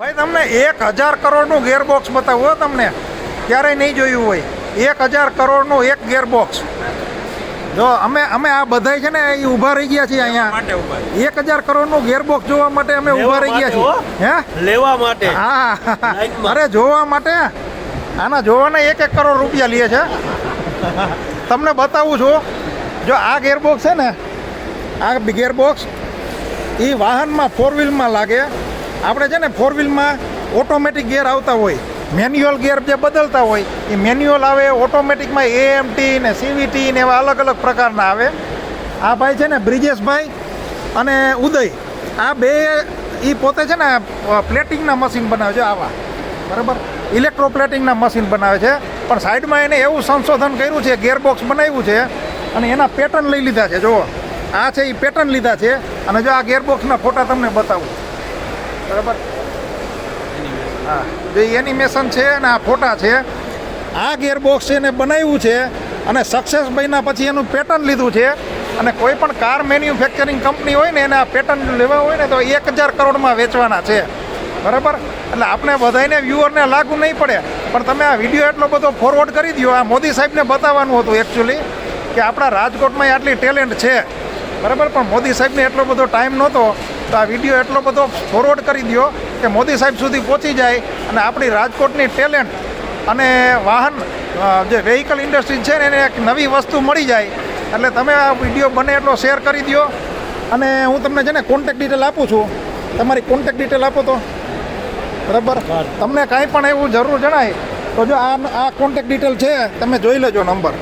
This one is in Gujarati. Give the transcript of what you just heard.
ભાઈ તમને એક હજાર કરોડનું ગેરબોક્સ બતાવું હો તમને. ક્યારેય નહીં જોયું હોય. એક હજાર કરોડનું એક ગેરબોક્સ જો અમે અમે આ બધાય છે ને એ ઊભા રહી ગયા છીએ અહીંયા. એક હજાર કરોડનું ગેરબોક્સ જોવા માટે અમે ઊભા રહી ગયા છીએ. હે. લેવા માટે. હા. અરે જોવા માટે? આના જોવાના એક એક કરોડ રૂપિયા લે છે. તમને બતાવું છું. જો આ ગેરબોક્સ છે ને આ ગેરબોક્સ એ વાહનમાં ફોર વ્હીલમાં લાગે. આપણે છે ને ફોર વ્હીલમાં ઓટોમેટિક ગેર આવતા હોય. મેન્યુઅલ ગેર જે બદલતા હોય, એ મેન્યુઅલ આવે ઓટોમેટિકમાં એએમટી ને સીવીટી ને એવા અલગ અલગ પ્રકારના આવે. આ ભાઈ છે ને બ્રિજેશભાઈ અને ઉદય. આ બે એ પોતે છે ને પ્લેટિંગના મશીન બનાવે છે, આવા. બરાબર? ઇલેક્ટ્રોપ્લેટિંગના મશીન બનાવે છે. પણ સાઈડમાં એને એવું સંશોધન કર્યું છે ગેરબોક્સ બનાવ્યું છે, અને એના પેટર્ન લઈ લીધા છે, જુઓ. આ છે એ પેટર્ન લીધા છે, અને જો આ ગેરબોક્સના ફોટા તમને બતાવું. બરાબર? હા. જે એનિમેશન છે અને આ ફોટા છે, આ ગેરબોક્સ છે એને બનાવ્યું છે અને સક્સેસ બન્યા પછી એનું પેટર્ન લીધું છે. અને કોઈ પણ કાર મેન્યુફેક્ચરિંગ કંપની હોય ને એને આ પેટર્ન લેવા હોય ને તો એક હજાર કરોડમાં વેચવાના છે. બરાબર? એટલે આપણે બધાને વ્યુઅરને લાગુ નહીં પડે. પણ તમે આ વીડિયો એટલો બધો ફોરવર્ડ કરી દો આ મોદી સાહેબને બતાવવાનું હતું એકચ્યુઅલી કે આપણા રાજકોટમાં આટલી ટેલેન્ટ છે. બરાબર? પણ મોદી સાહેબને એટલો બધો ટાઈમ નહોતો. તો આ વીડિયો એટલો બધો ફોરવર્ડ કરી દો કે મોદી સાહેબ સુધી પહોંચી જાય અને આપણી રાજકોટની ટેલેન્ટ અને વાહન જે વેહિકલ ઇન્ડસ્ટ્રી છે ને એને એક નવી વસ્તુ મળી જાય. એટલે તમે આ વીડિયો બને એટલો શેર કરી દો અને હું તમને છે ને કોન્ટેક ડિટેલ આપું છું. તમારી કોન્ટેક ડિટેલ આપો તો. બરાબર? તમને કાંઈ પણ એવું જરૂર જણાય તો જો આ આ કોન્ટેક ડિટેલ છે તમે જોઈ લેજો નંબર